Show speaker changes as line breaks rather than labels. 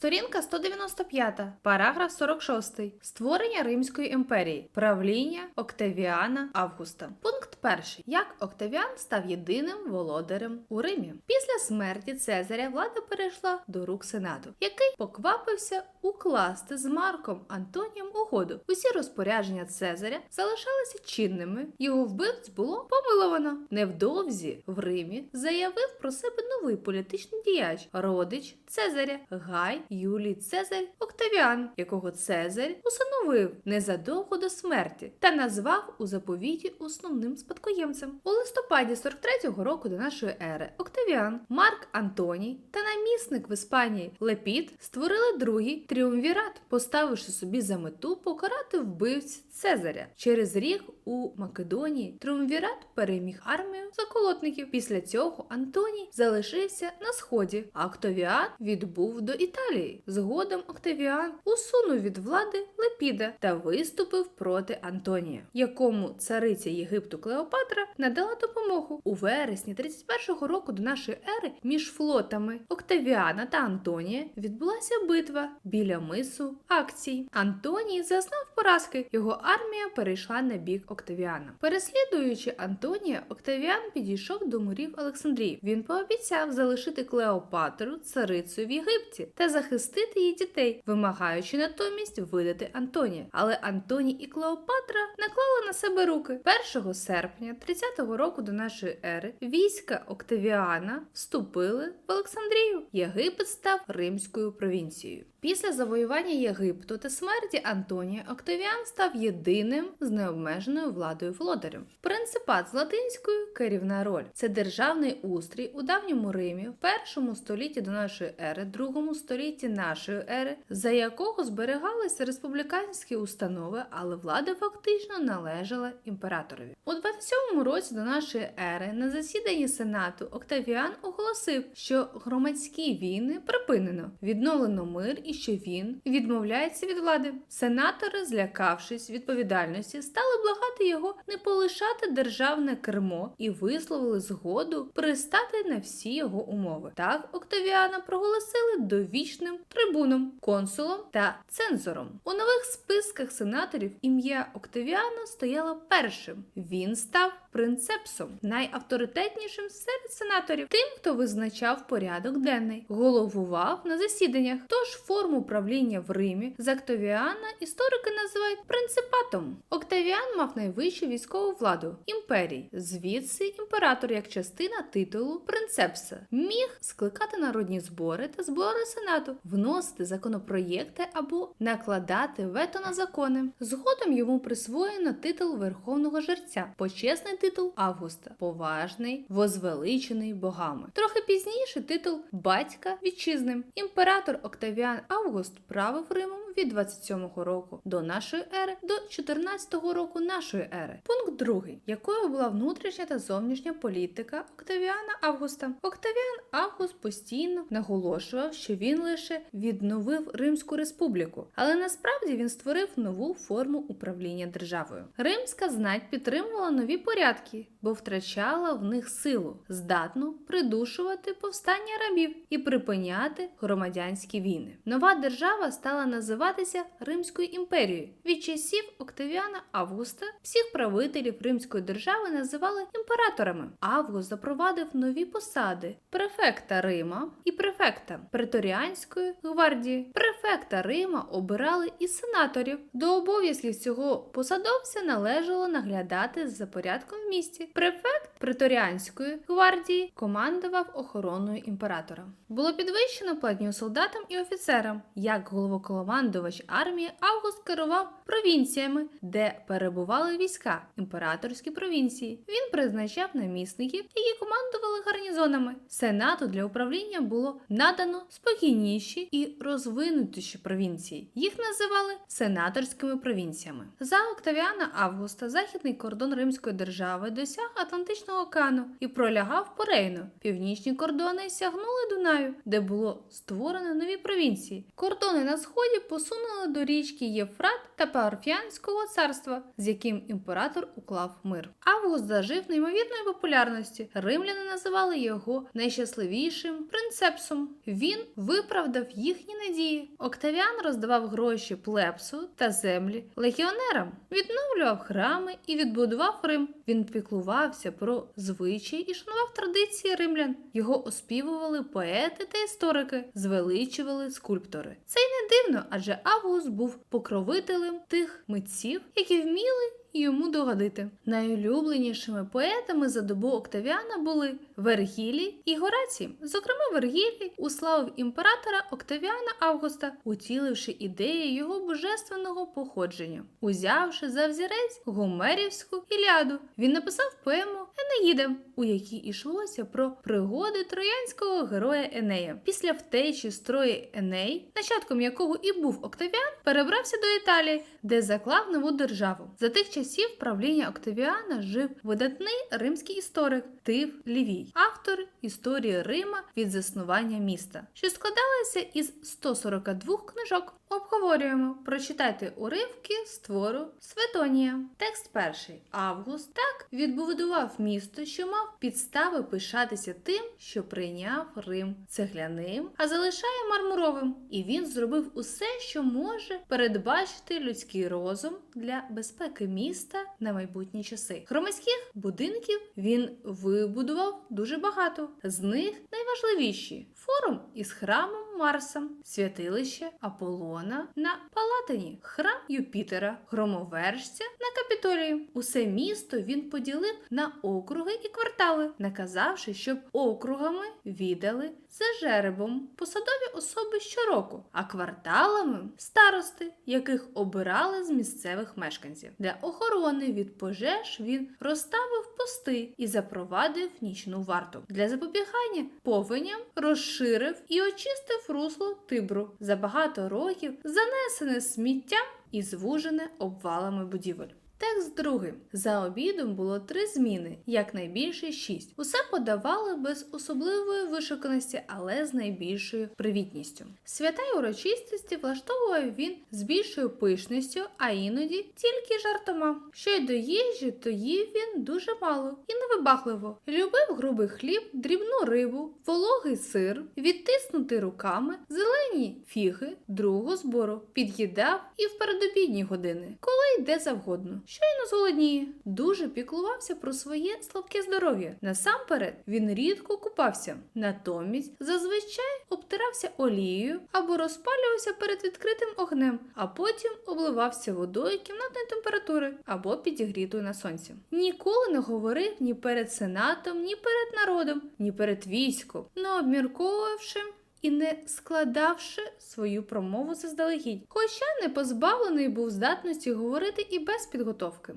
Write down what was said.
Сторінка 195, параграф 46. Створення Римської імперії. Правління Октавіана Августа. Пункт перший. Як Октавіан став єдиним володарем у Римі. Після смерті Цезаря влада перейшла до рук Сенату, який поквапився укласти з Марком Антонієм угоду. Усі розпорядження Цезаря залишалися чинними. Його вбивць було помиловано. Невдовзі в Римі заявив про себе новий політичний діяч, родич Цезаря Гай Юлій Цезарь Октавіан, якого Цезарь усиновив незадовго до смерті та назвав у заповіті основним спадкоємцем. У листопаді 43-го року до нашої ери Октавіан, Марк Антоній та намісник в Іспанії Лепіт створили другий тріумвірат, поставивши собі за мету покарати вбивць Цезаря. Через рік у Македонії тріумвірат переміг армію заколотників. Після цього Антоній залишився на сході, а Октавіан відбув до Італії. Згодом Октавіан усунув від влади Лепіда та виступив проти Антонія, якому цариця Єгипту Клеопатра надала допомогу у вересні 31-го року до нашої ери між флотами Октавіана та Антонія відбулася битва біля мису Акцій. Антоній зазнав поразки. Його армія перейшла на бік Октавіана. Переслідуючи Антонія, Октавіан підійшов до морів Олександрії. Він пообіцяв залишити Клеопатру царицею в Єгипті та захистити її дітей, вимагаючи натомість видати Антонія. Але Антоній і Клеопатра наклали на себе руки. 1 серпня 30-го року до нашої ери війська Октавіана вступили в Олександрію. Єгипет став римською провінцією. Після завоювання Єгипту та смерті Антонія Октавіан став єдиним з необмеженою владою володарем. Принципат з латинською керівна роль це державний устрій у давньому Римі в першому столітті до нашої ери, другому столітті нашої ери, за якого зберігалися республіканські установи, але влада фактично належала імператорові. У 27 році до нашої ери на засіданні сенату Октавіан оголосив, що громадські війни припинено, відновлено мир і що він відмовляється від влади. Сенатори, злякавшись відповідальності, стали благати його не полишати державне кермо і висловили згоду пристати на всі його умови. Так Октавіана проголосили довічним трибуном, консулом та цензором. У нових списках сенаторів ім'я Октавіана стояло першим. Він став принцепсом, найавторитетнішим серед сенаторів, тим, хто визначав порядок денний, головував на засіданнях. Тож форму правління в Римі з Октавіана історики називають принципатом. Октавіан мав найвищу військову владу імперії, звідси імператор як частина титулу принцепса міг скликати народні збори та збори сенату, вносити законопроєкти або накладати вето на закони. Згодом йому присвоєно титул верховного жерця, почесний титул Августа, поважний, возвеличений богами. Трохи пізніше титул батька вітчизним. Імператор Октавіан Август правив Римом від 27-го року до нашої ери до 14-го року нашої ери. Пункт другий, якою була внутрішня та зовнішня політика Октавіана Августа. Октавіан Август постійно наголошував, що він лише відновив Римську республіку, але насправді він створив нову форму управління державою. Римська знать підтримувала нові порядки, бо втрачала в них силу, здатну придушувати повстання рабів і припиняти громадянські війни. Нова держава стала називатися Римською імперією. Від часів Октавіана Августа всіх правителів Римської держави називали імператорами. Август запровадив нові посади префекта Рима і префекта преторіанської гвардії. Префекта Рима обирали і сенаторів. До обов'язків цього посадовця належало наглядати за порядком в місті. Префект преторіанської гвардії командував охороною імператора. Було підвищено платню солдатам і офіцерам. Як головокомандувач армії Август керував провінціями, де перебували війська, імператорські провінції. Він призначав намісників, які командували гарнізонами. Сенату для управління було надано спокійніші і розвинутіші провінції. Їх називали сенаторськими провінціями. За Октавіана Августа західний кордон Римської держави досяг Атлантичного Північного Кану і пролягав по Рейну. Північні кордони сягнули Дунаю, де було створено нові провінції. Кордони на сході посунули до річки Єфрат та Парфянського царства, з яким імператор уклав мир. Август зажив неймовірної популярності. Римляни називали його найщасливішим принцепсом. Він виправдав їхні надії. Октавіан роздавав гроші плепсу та землі легіонерам, відновлював храми і відбудував Рим. Він піклувався про звичаї і шанував традиції римлян. Його оспівували поети та історики, звеличували скульптори. Це й не дивно, адже Август був покровителем тих митців, які вміли йому догодити. Найулюбленішими поетами за добу Октавіана були Вергілій і Горацій. Зокрема, Вергілій уславив імператора Октавіана Августа, утіливши ідеї його божественного походження. Узявши за взірець Гомерівську Іліаду, він написав поему Енеїда, у якій йшлося про пригоди троянського героя Енея. Після втечі з Трої Еней, нащадком якого і був Октавіан, перебрався до Італії, де заклав нову державу. За тих часів правління Октавіана жив видатний римський історик Тив Лівій, автор історії Рима від заснування міста, що складалася із 142 книжок. Обговорюємо. Прочитайте уривки з твору Светонія. Текст перший. Август так відбудував місто, що мав підстави пишатися тим, що прийняв Рим цегляним, а залишає мармуровим. І він зробив усе, що може передбачити людський розум для безпеки міста на майбутні часи. Громадських будинків він вибудував дуже багато. З них найважливіші форум із храмом Марса, святилище Аполлона на Палатині, храм Юпітера, громовержця на Капітолії. Усе місто він поділив на округи і квартали, наказавши, щоб округами віддали за жеребом посадові особи щороку, а кварталами старости, яких обирали з місцевих мешканців. Для охорони від пожеж він розставив пости і запровадив нічну варту. Для запобігання повеням розширив і очистив русло Тибру. За багато років занесене сміттям і звужене обвалами будівель. Текст другий. За обідом було три зміни, якнайбільше шість. Усе подавали без особливої вишуканості, але з найбільшою привітністю. Свята й урочистості влаштовував він з більшою пишністю, а іноді тільки жартома. Що й до їжі, то їв він дуже мало і невибагливо. Любив грубий хліб, дрібну рибу, вологий сир, відтиснутий руками, зелені фіги, другого збору, під'їдав і в передобідні години, коли йде завгодно. Щойно зголодніє. Дуже піклувався про своє слабке здоров'я. Насамперед він рідко купався, натомість зазвичай обтирався олією або розпалювався перед відкритим огнем, а потім обливався водою кімнатної температури або підігрітою на сонці. Ніколи не говорив ні перед сенатом, ні перед народом, ні перед військом, не обмірковувавши і не складавши свою промову заздалегідь, хоча не позбавлений був здатності говорити і без підготовки.